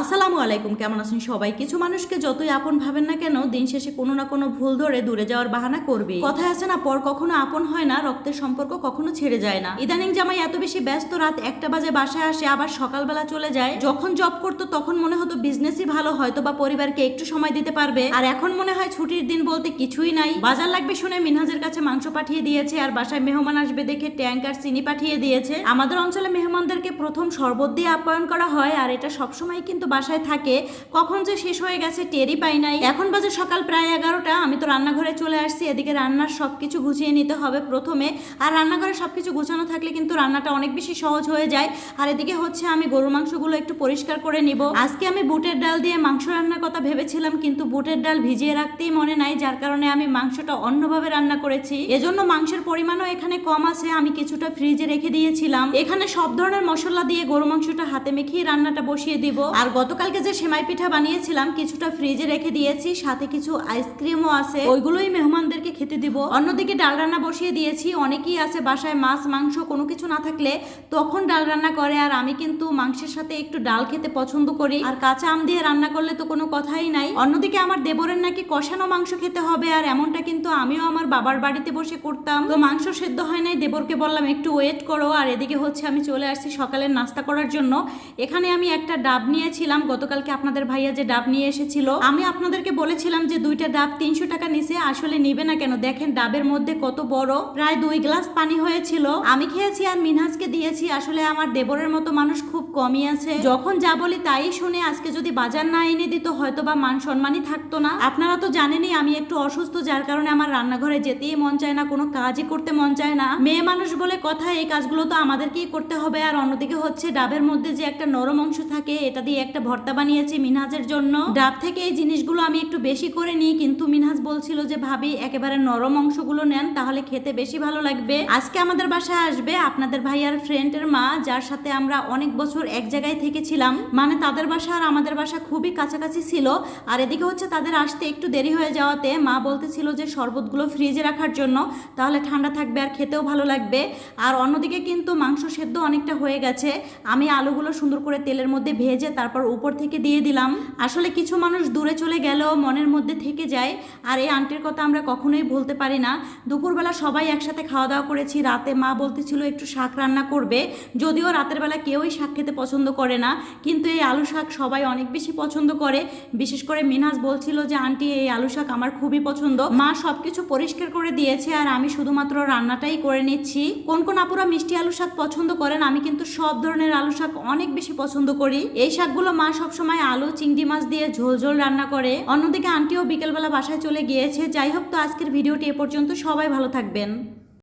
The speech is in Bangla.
আসসালামু আলাইকুম, কেমন আছেন সবাই? কিছু মানুষকে যতই আপন ভাবেন না কেন, দিন শেষে কোনো না কোনো ভুল ধরে দূরে যাওয়ার বাহানা করবে কথায় আছে না, পর কখনো আপন হয় না, রক্তের সম্পর্ক কখনো ছেড়ে যায় না। ইদানিং জামাই এত বেশি ব্যস্ত, রাত একটা বাজে বাসায় আসে, আবার সকালবেলা চলে যায়। যখন জব করতো, তখন মনে হতো বিজনেসই ভালো হয়তো বা পরিবারকে একটু সময় দিতে পারবে। আর এখন মনে হয় ছুটির দিন বলতে কিছুই নাই। বাজার লাগবে শুনে মিনহাজের কাছে মাংস পাঠিয়ে দিয়েছে, আর বাসায় মেহমান আসবে দেখে ট্যাঙ্ক আর চিনি পাঠিয়ে দিয়েছে। আমাদের অঞ্চলে মেহমানদেরকে প্রথম শরবত দিয়ে আপ্যায়ন করা হয়, আর এটা সবসময় কিন্তু বাসায় থাকে, কখন যে শেষ হয়ে গেছে টেরই পাই নাই। এখন বাজে সকাল প্রায় এগারোটা, আমি তো রান্নাঘরে চলে আসছি, এদিকে রান্নার সবকিছু গুছিয়ে নিতে হবে প্রথমে। আর রান্নাঘরে সবকিছু গুছানো থাকলে কিন্তু রান্নাটা অনেক বেশি সহজ হয়ে যায়। আর এদিকে হচ্ছে আমি গরুর মাংসগুলো একটু পরিষ্কার করে নিব। আজকে আমি বুটের ডাল দিয়ে মাংস রান্নার কথা ভেবেছিলাম, কিন্তু বুটের ডাল ভিজিয়ে রাখতেই মনে নাই, যার কারণে আমি মাংসটা অন্যভাবে রান্না করেছি। এজন্য মাংসের পরিমাণও এখানে কম আছে, আমি কিছুটা ফ্রিজে রেখে দিয়েছিলাম। এখানে সব ধরনের মশলা দিয়ে গরু মাংসটা হাতে মেখেই রান্নাটা বসিয়ে দিব। আর গতকালকে যে সেমাই পিঠা বানিয়েছিলাম, কিছুটা ফ্রিজে রেখে দিয়েছি, সাথে কিছু আইসক্রিমও আছে। ওইগুলোই মেহমানদেরকে খেতে দিব। অন্যদিকে ডাল রান্না বসিয়ে দিয়েছি। অনেকেই আছে বাসায় মাছ, মাংস, কোনো কিছু না থাকলে তখন ডাল রান্না করে, আর আমি কিন্তু মাংসের সাথে একটু ডাল খেতে পছন্দ করি। আর কাঁচা আম দিয়ে রান্না করলে তো কোনো কথাই নাই। অন্যদিকে আমার দেবরের নাকি কষানো মাংস খেতে হবে, আর এমনটা কিন্তু আমিও আমার বাবার বাড়িতে বসে করতাম। তো মাংস সেদ্ধ হয় নাই, দেবরকে বললাম, একটু ওয়েট করো। আর এদিকে হচ্ছে আমি চলে আসছি সকালের নাস্তা করার জন্য। এখানে আমি একটা ডাব নিয়েছিলাম গতকালকে আপনাদের ভাইয়া যে ডাব নিয়ে এসেছিল, আমি আপনাদেরকে বলেছিলাম যে দুইটা ডাব তিনশো টাকা নিচে আসলে নিবে না কেন? দেখেন ডাবের মধ্যে কত বড়। প্রায় দুই গ্লাস পানি হয়েছিল। আমি খেয়েছি আর মিনহাজকে দিয়েছি। আসলে আমার দেবরের মতো মানুষ খুব কমই আছে। যখন যা বলি তাই শুনে আজকে যদি বাজার না এনে দিত হয়তো বা মান সম্মানই থাকতো না। আপনারা তো জানেনই আমি একটু অসুস্থ, যার কারণে আমার রান্নাঘরে যেতেই মন চায় না, কোনো কাজই করতে মন চায় না। মেয়ে মানুষ বলে কথা, এই কাজগুলো তো আমাদেরকেই করতে হবে। আর অন্যদিকে হচ্ছে ডাবের মধ্যে যে একটা নরম অংশ থাকে, এটা দিয়ে একটা ভর্তা বানিয়েছি মিনহাজের জন্য। ডাব থেকে এই জিনিসগুলো আমি একটু বেশি করে নিই, কিন্তু মিনহাজ বলছিল যে, ভাবি, একেবারে নরম অংশগুলো নেন, তাহলে খেতে বেশি ভালো লাগবে। আজকে আমাদের বাসায় আসবে আপনাদের ভাইয়ার ফ্রেন্ডের মা, যার সাথে আমরা অনেক বছর এক জায়গায় থেকেছিলাম। মানে তাদের বাসা আর আমাদের বাসা খুবই কাছাকাছি ছিল, আর এদিকে হচ্ছে তাদের আসতে একটু দেরি হয়ে যাওয়াতে মা বলতেছিল যে, শরবতগুলো ফ্রিজে রাখার জন্য, তাহলে ঠান্ডা থাকবে আর খেতেও ভালো লাগবে। আর অন্যদিকে কিন্তু মাংস সেদ্ধ অনেকটা হয়ে গেছে। আমি আলুগুলো সুন্দর করে তেলের মধ্যে ভেজে তারপর উপর থেকে দিয়ে দিলাম। আসলে কিছু মানুষ দূরে চলে গেলেও মনের মধ্যে থেকে যায়। আর এই আন্টির কথা আমরা কখনোই ভুলতে পারি না। দুপুরবেলা সবাই একসাথে খাওয়া দাওয়া করেছি। রাতে মা বলতেছিল একটু শাক রান্না করবে। যদিও রাতের বেলা কেউই শাক খেতে পছন্দ করে না। কিন্তু এই আলু শাক সবাই অনেক বেশি পছন্দ করে। বিশেষ করে মিনহাজ বলছিল যে আন্টি এই আলু শাক আমার খুবই পছন্দ। মা সবকিছু পরিষ্কার করে দিয়েছে আর আমি শুধুমাত্র রান্নাটাই করে নিচ্ছি। কোন কোন আপুরা মিষ্টি আলু শাক পছন্দ করেন, আমি কিন্তু সব ধরনের আলু শাক অনেক বেশি পছন্দ করি। এই শাকগুলো মা সবসময় আলু, চিংড়ি মাছ দিয়ে ঝোল ঝোল রান্না করে। অন্যদিকে আন্টিও বিকেলবেলা বাসায় চলে গিয়েছে। যাই হোক তো আজকের ভিডিওটি এ পর্যন্ত। সবাই ভালো থাকবেন।